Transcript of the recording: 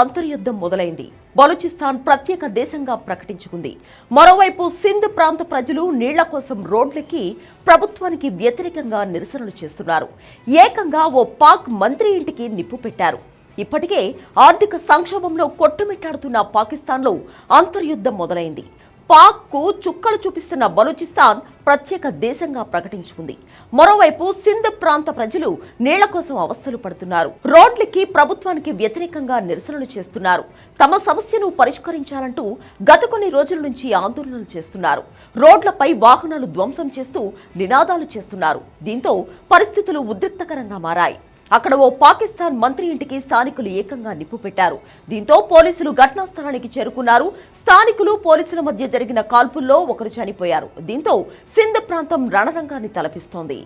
అంతర్యుద్ధం మొదలైంది. బలూచిస్తాన్ ప్రత్యేక దేశంగా ప్రకటించుకుంది. మరోవైపు సింధ్ ప్రాంత ప్రజలు నీళ్ళ కోసం రోడ్లకి ప్రభుత్వానికి వ్యతిరేకంగా నిరసనలు చేస్తున్నారు. ఏకంగా ఓ పాక్ మంత్రి ఇంటికి నిప్పు పెట్టారు. ఇప్పటికే ఆర్థిక సంక్షోభంలో కొట్టుమిట్టాడుతున్న పాకిస్తాన్లో అంతర్యుద్ధం మొదలైంది. పాక్కు చుక్కలు చూపిస్తున్న బలూచిస్తాన్ ప్రత్యేక దేశంగా ప్రకటించుకుంది. మరోవైపు సింధ్ ప్రాంత ప్రజలు నీళ్ళ కోసం అవస్థలు పడుతున్నారు. రోడ్లకి ప్రభుత్వానికి వ్యతిరేకంగా నిరసనలు చేస్తున్నారు. తమ సమస్యను పరిష్కరించాలంటూ గత కొన్ని రోజుల నుంచి ఆందోళనలు చేస్తున్నారు. రోడ్లపై వాహనాలు ధ్వంసం చేస్తూ నినాదాలు చేస్తున్నారు. దీంతో పరిస్థితులు ఉద్రిక్తకరంగా మారాయి. అక్కడ ఓ పాకిస్తాన్ మంత్రి ఇంటికి స్థానికులు ఏకంగా నిప్పు పెట్టారు. దీంతో పోలీసులు ఘటనా స్థలానికి చేరుకున్నారు. స్థానికులు పోలీసుల మధ్య జరిగిన కాల్పుల్లో ఒకరు చనిపోయారు. దీంతో సింధ్ ప్రాంతం రణరంగాన్ని తలపిస్తోంది.